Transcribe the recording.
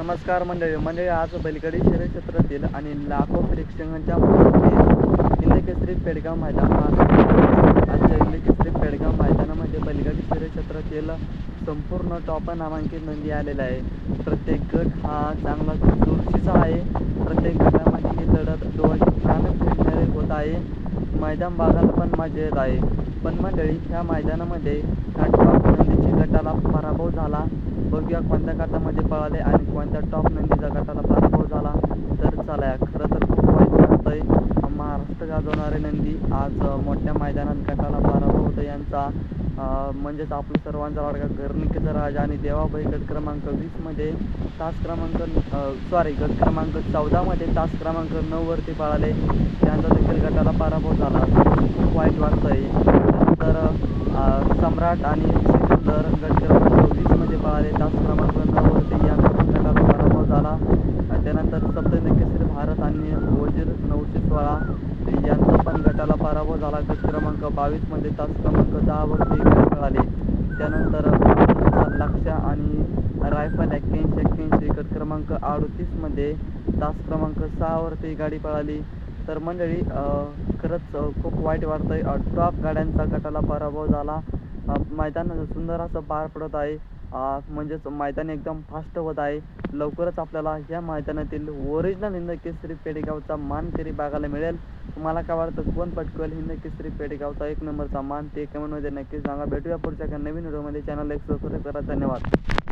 नमस्कार मंडळी मंडळी आज बैलगाडी शहर क्षेत्रातील आणि लाखो प्रेक्षकांच्या मनातील पेडगाव मैदान आजच्या इंदकेसरी पेडगाव मैदानामध्ये बैलगाडी शहर क्षेत्रातील संपूर्ण टॉप नामांकित नंदी आलेला आहे प्रत्येक गट हा चांगला चुरशीचा आहे. प्रत्येक गटामध्ये ही लढत डोळ्याची प्राण होत आहे. मैदान बघायला पण मजा येत आहे. पण मंडळी ह्या मैदानामध्ये टॉप नंदीच्या गटाला पराभव झाला. बघूया कोणत्या गटामध्ये पळाले आणि कोणत्या टॉप नंदीचा गटाला पराभव झाला. तर चला खरं तर खूप वाईट वाटतंय. महाराष्ट्र गाजवणारे नंदी आज मोठ्या मैदानात गटाला पराभव होतो यांचा. म्हणजेच आपलं सर्वांचा लाडका गर्णिकेचा राजा आणि देवाबाई गट क्रमांक वीसमध्ये तास क्रमांक सॉरी गट क्रमांक चौदामध्ये तास क्रमांक नऊवरती पळाले. त्यांचा देखील गटाला पराभव झाला. खूप वाईट वाटतंय. त्यानंतर सम्राट आणि सिकंदर गट क्रमांक वीसमध्ये पळाले. तास क्रमांक नऊवरती यांचा गटाला पराभव झाला. त्यानंतर सप्तहिंद भारत आणि वजीर नऊशे सोळा यांचा गटाला पराभव झाला. गट क्रमांक बावीसमध्ये तास क्रमांक दहावरती गाडी पळाली त्यानंतर भारतचा लक्ष आणि रायफल एक्क्याऐंशी एक्क्याऐंशी गट क्रमांक अडतीसमध्ये तास क्रमांक सहावरती गाडी पळाली. तर मंडळी खरंच खूप वाईट वाटतंय. आहे टॉप गाड्यांचा गटाला पराभव झाला. मैदान सुंदर असं पार पडत आहे. म्हणजेच मैदान एकदम फास्ट होत आहे. लवकरच आपल्याला या मैदानातील ओरिजिनल हिंद केसरी मान मानकरी बघायला मिळेल. तुम्हाला काय वाटतं? कोण पटकवेल हिंद केसरी पेडेगावचा एक नंबरचा मान? ते कमेंटमध्ये नक्की सांगा. भेटूया पुढच्या एका नवीन व्हिडिओमध्ये चॅनल एक सबस्क्राईब करा. धन्यवाद.